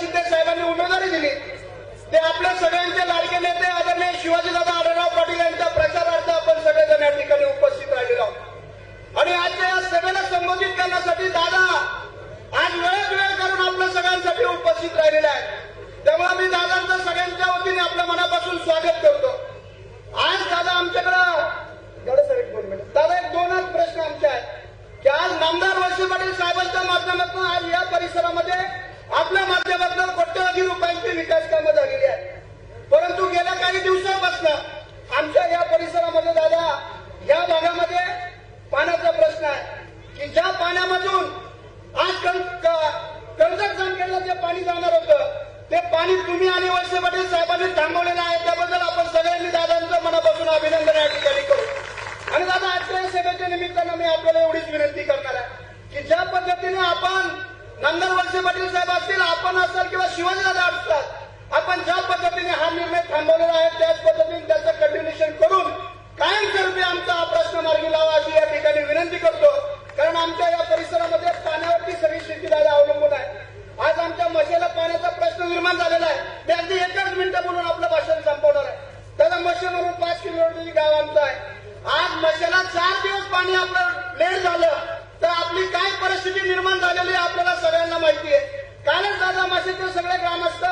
शिंदे साहेबांनी उमेदवारी दिली. ते आपल्या सगळ्यांचे लाडके नेते आदरणीय शिवाजीदादा आढळराव पाटील यांच्या प्रचारार्थ आपण सगळेजण या ठिकाणी उपस्थित राहिलेलो आहोत. आणि आजच्या या सभेला संबोधित करण्यासाठी दादा आज वेळेत वेळ करून आपल्या सगळ्यांसाठी उपस्थित राहिलेला आहे तेव्हा आम्ही दादांचं सगळ्यांच्या वतीने आपल्या मनापासून स्वागत करतो. आज दादा आमच्याकडे दादा एक दोनच प्रश्न आमचे आहेत. की आज नामदार वर्षी पाटील साहेबांच्या माध्यमातून आज या परिसरामध्ये आपल्या माध्यमातून कोट्यवधी रुपयांची विकास कामं झालेली आहेत. परंतु गेल्या काही दिवसांपासून आमच्या या परिसरामध्ये झाल्या या भागामध्ये पाण्याचा प्रश्न आहे की ज्या पाण्यामधून आज कर्जत जामखेडला जे पाणी जाणार होतं ते पाणी तुम्ही आणि वैसे पाटील साहेबांनी थांबवलेलं आहे. त्याबद्दल आपण सगळ्यांनी दादांचं मनापासून अभिनंदन या ठिकाणी करू. आणि दादा आजच्या या सभेच्या निमित्तानं मी आपल्याला एवढीच विनंती नंदन वळसे पाटील साहेब असतील आपण असाल किंवा शिवाजीदादा असतात आपण ज्या पद्धतीने हा निर्णय थांबवलेला आहे त्याच पद्धतीने त्याचं कंटिन्युएशन करून कायमस्वरूपी आमचा हा प्रश्न मार्गी लावा अशी या ठिकाणी विनंती करतो. कारण आमच्या या परिसरामध्ये पाण्यावरती सगळी शेती अवलंबून आहे. आज आमच्या मशेला पाण्याचा प्रश्न निर्माण झालेला आहे. मी अगदी एकाच मिनिटं बोलून आपलं भाषण संपवणार आहे. त्याला मशेवरून म्हणून पाच किलोमीटर गाव आमचं आहे. आज मशेला चार दिवस पाणी आपलं लेट झालं. तर आपली काय परिस्थिती निर्माण झालेली आहे सगळ्यांना माहिती आहे कालच दादा मासेचे सगळे ग्रामस्थ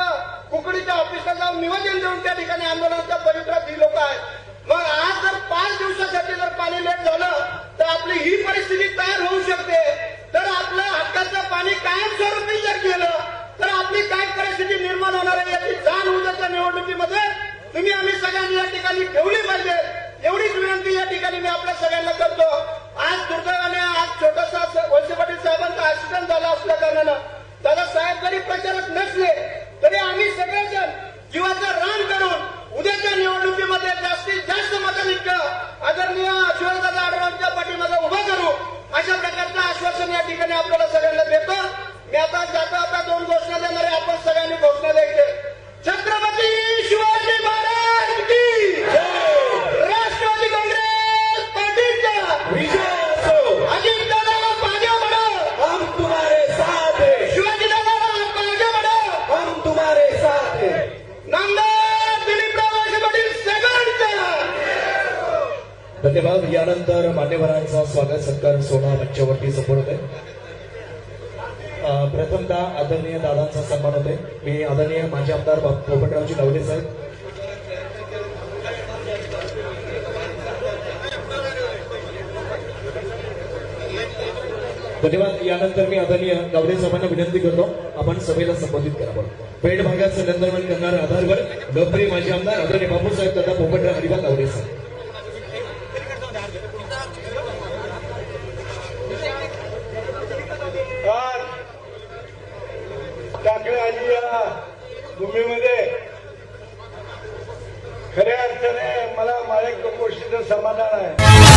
कुकडीच्या ऑफिसला जाऊन निवेदन देऊन त्या ठिकाणी आंदोलनाचा पवित्रात ही लोक आहेत. मग आज जर पाच दिवसासाठी जर पाणी लेट झालं तर आपली ही परिस्थिती तयार होऊ शकते. तर आपलं हक्काचं पाणी कायमस्वरूपी जर केलं तर आपली काय परिस्थिती निर्माण होणार आहे याची जाण उद्याच्या निवडणुकीमध्ये तुम्ही आम्ही सगळ्यांनी या ठिकाणी ठेवली पाहिजे. एवढीच विनंती या ठिकाणी मी आपल्या सगळ्यांना करतो. आज दुर्दैवाने आज छोटासा वळसे पाटील साहेबांचा ऍक्सिडेंट झाला असल्या कारणानं दादा साहेब जरी प्रचारात नसले तरी आम्ही सगळेजण जीवाचं रान करून उद्याच्या निवडणुकीमध्ये जास्तीत जास्त मताधिक्य आदरणीय शिवदादा आढळरावांच्या पाठीमागे उभं करू अशा प्रकारचं आश्वासन या ठिकाणी आपल्याला सगळ्यांना देतो. मी आता जाता आता धन्यवाद. यानंतर मान्यवरांचा स्वागत. सत्कार सोहळा मंचावरती संपन्न होते प्रथमतः आदरणीय दादांचा सन्मान होते मी आदरणीय माजी आमदार पोपटरावजी नवले साहेब. धन्यवाद. यानंतर मी आदरणीय गावडे साहेबांना विनंती करतो आपण सभेला संबोधित करावं पेठ भागात संदर्भन करणाऱ्या आधारवर गप्री माजी आमदार आदरणीय बापूसाहेब तथा पोपटराव हरिबा गावडे साहेब आज टाकळे आली या भूमीमध्ये खऱ्या मला माझ्या गोष्टीचं समाधान आहे.